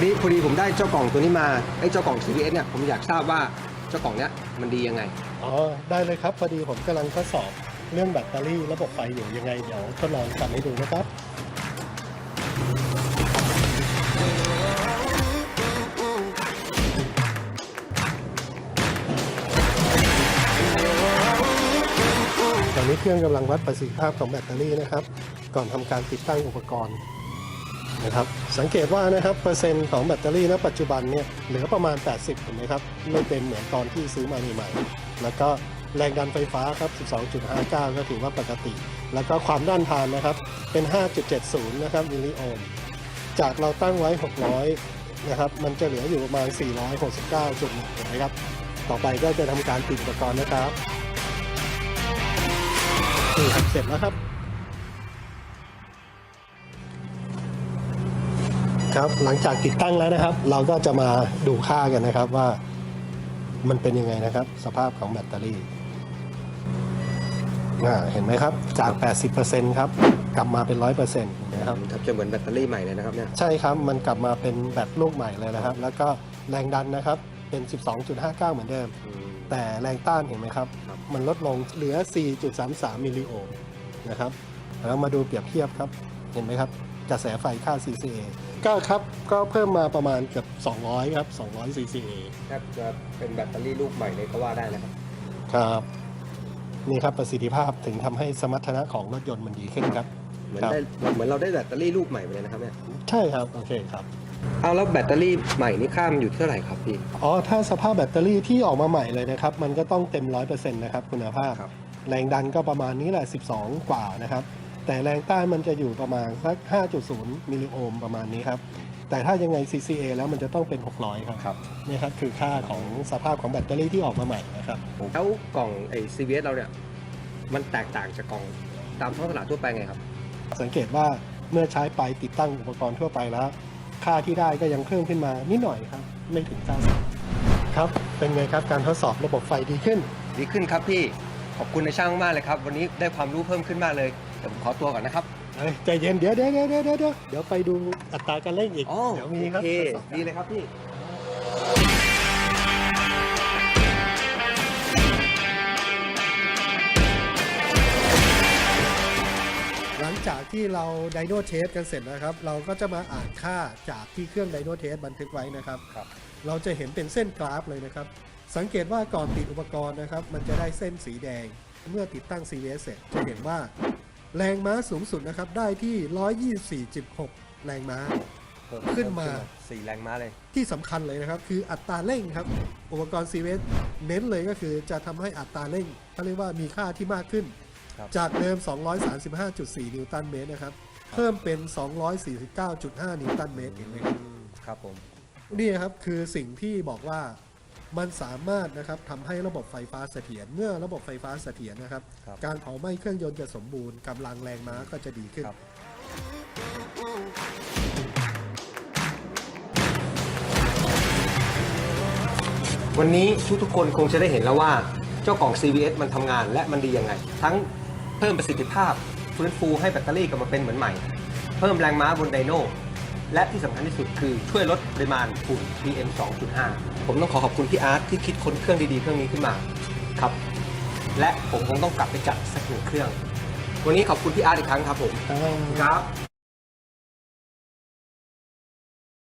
วันนี้พอดีผมได้เจ้ากล่องตัวนี้มาไอ้เจ้ากล่อง CVS เนี่ยผมอยากทราบว่าเจ้ากล่องเนี้ยมันดียังไง อ๋อ ได้เลยครับ พอดีผมกำลังทดสอบเรื่องแบตเตอรี่ระบบไฟอยู่ยังไง เดี๋ยวทดลองทำให้ดูนะครับ ตอนนี้เครื่องกำลังวัดประสิทธิภาพของแบตเตอรี่นะครับ ก่อนทำการติดตั้งอุปกรณ์ นะครับสังเกตว่านะครับเปอร์เซ็นต์ของแบตเตอรี่ณปัจจุบันเนี่ยเหลือประมาณ 80เห็นไหมครับไม่เป็นเหมือนตอนที่ซื้อมาใหม่ๆแล้วก็แรงดันไฟฟ้าครับ 12.59 ก็ถือว่าปกติ แล้วก็ความด้านทานนะครับเป็น 5.70 นะครับมิลลิโอห์มจากเราตั้งไว้ 600 นะครับ มันจะเหลืออยู่ประมาณ 469จุดเห็นไหมครับ ต่อไปก็จะทำการติดอุปกรณ์นะครับนี่ครับเสร็จแล้วครับ ครับหลังจากติดตั้งแล้วนะครับ เราก็จะมาดูค่ากันนะครับว่ามันเป็นยังไงนะครับ สภาพของแบตเตอรี่อ่าเห็นไหมครับจาก 80%ครับกลับมาเป็น 100%นะครับแทบจะเหมือนแบตเตอรี่ใหม่เลยนะครับเนี่ยใช่ครับมันกลับมาเป็นแบตลูกใหม่เลยนะครับ แล้วก็แรงดันนะครับเป็น 12.59 เหมือนเดิม อืม แต่แรงต้านเห็นไหมครับ ครับ มันลดลงเหลือ 4.33 มิลลิโอห์มนะครับแล้วมาดูเปรียบเทียบครับ เห็นไหมครับ กระแสไฟค่า CCA ก็ครับก็เพิ่มมาประมาณเกือบ200 ครับ 200 CCA แทบจะเป็นแบตเตอรี่ลูกใหม่เลยก็ว่าได้นะครับ ครับ นี่ครับประสิทธิภาพถึงทำให้สมรรถนะของรถยนต์มันดีขึ้นครับ เหมือนครับได้เหมือนเราได้แบตเตอรี่ลูกใหม่ไปเลยนะครับเนี่ยใช่ครับ โอเคครับ เอาแล้วแบตเตอรี่ใหม่นี่ค่ามันอยู่เท่าไหร่ครับพี่ อ๋อ ถ้าสภาพแบตเตอรี่ที่ออกมาใหม่เลยนะครับ มันก็ต้องเต็ม 100%นะครับคุณภาพ ครับ แรงดันก็ประมาณนี้แหละ 12 กว่านะครับ แต่แรงต้านมันจะอยู่ประมาณสัก 5.0 มิลลิโอห์มประมาณนี้ครับ แต่ถ้ายังไง CCA แล้วมันจะต้องเป็น 600 ครับครับนี่ครับคือค่าของสภาพของแบตเตอรี่ที่ออกมาใหม่นะครับ แล้วกล่องไอ้ CVS เราเนี่ยมันแตกต่างจากกล่องตามท้องตลาดทั่วไปไงครับ สังเกตว่าเมื่อใช้ไปติดตั้งอุปกรณ์ทั่วไปแล้ว ค่าที่ได้ก็ยังเพิ่มขึ้นมานิดหน่อยครับ ไม่ถึง90ครับ เป็นไงครับการทดสอบระบบไฟดีขึ้น ดีขึ้นครับพี่ ขอบคุณในช่างมากเลยครับ วันนี้ได้ความรู้เพิ่มขึ้นมากเลย เดี๋ยวผมขอตัวก่อนนะครับ เอ้ยใจเย็นเดี๋ยวเดี๋ยวเดี๋ยวเดี๋ยวเดี๋ยวเดี๋ยวไปดูอัตราการเร่งอีกอ๋อเดี๋ยวมีครับ โอเคทดสอบกันดีเลยครับพี่ หลังจากที่เราไดโนเทสกันเสร็จนะครับ เราก็จะมาอ่านค่าจากที่เครื่องไดโนเทสบันทึกไว้นะครับ ครับ เราจะเห็นเป็นเส้นกราฟเลยนะครับ สังเกตว่าก่อนติดอุปกรณ์นะครับ มันจะได้เส้นสีแดง เมื่อติดตั้ง CVS เสร็จจะเห็นว่า แรงม้าสูงสุดนะครับ ได้ที่ 124.6 แรงม้าขึ้นมา สี่แรงม้าเลยที่สำคัญเลยนะครับ คืออัตราเร่งครับ อุปกรณ์ CVS เน้นเลยก็คือจะทำให้อัตราเร่งเขาเรียกว่ามีค่าที่มากขึ้น ครับจากเดิม 235.4 นิวตันเมตรนะครับ เพิ่มเป็น 249.5 นิวตันเมตรเห็นไหมครับครับผม นี่ครับคือสิ่งที่บอกว่า มันสามารถนะครับทำให้ระบบไฟฟ้าเสถียรเมื่อระบบไฟฟ้าเสถียรนะครับ ครับการเผาไหม้เครื่องยนต์จะสมบูรณ์กำลังแรงม้าก็จะดีขึ้น ครับ วันนี้ทุกๆคนคงจะได้เห็นแล้วว่าเจ้ากล่อง CVS มันทำงานและมันดียังไง ทั้งเพิ่มประสิทธิภาพ ฟื้นฟูให้แบตเตอรี่กลับมาเป็นเหมือนใหม่ เพิ่มแรงม้าบนไดโน และที่สำคัญที่สุดคือช่วยลดปริมาณฝุ่น PM 2.5 ผมต้องขอขอบคุณพี่อาร์ตที่คิดค้นเครื่องดีๆ เครื่องนี้ขึ้นมาครับ และผมคงต้องกลับไปจัดสักหนึ่งเครื่อง วันนี้ขอบคุณพี่อาร์ตอีกครั้งครับผม ครับ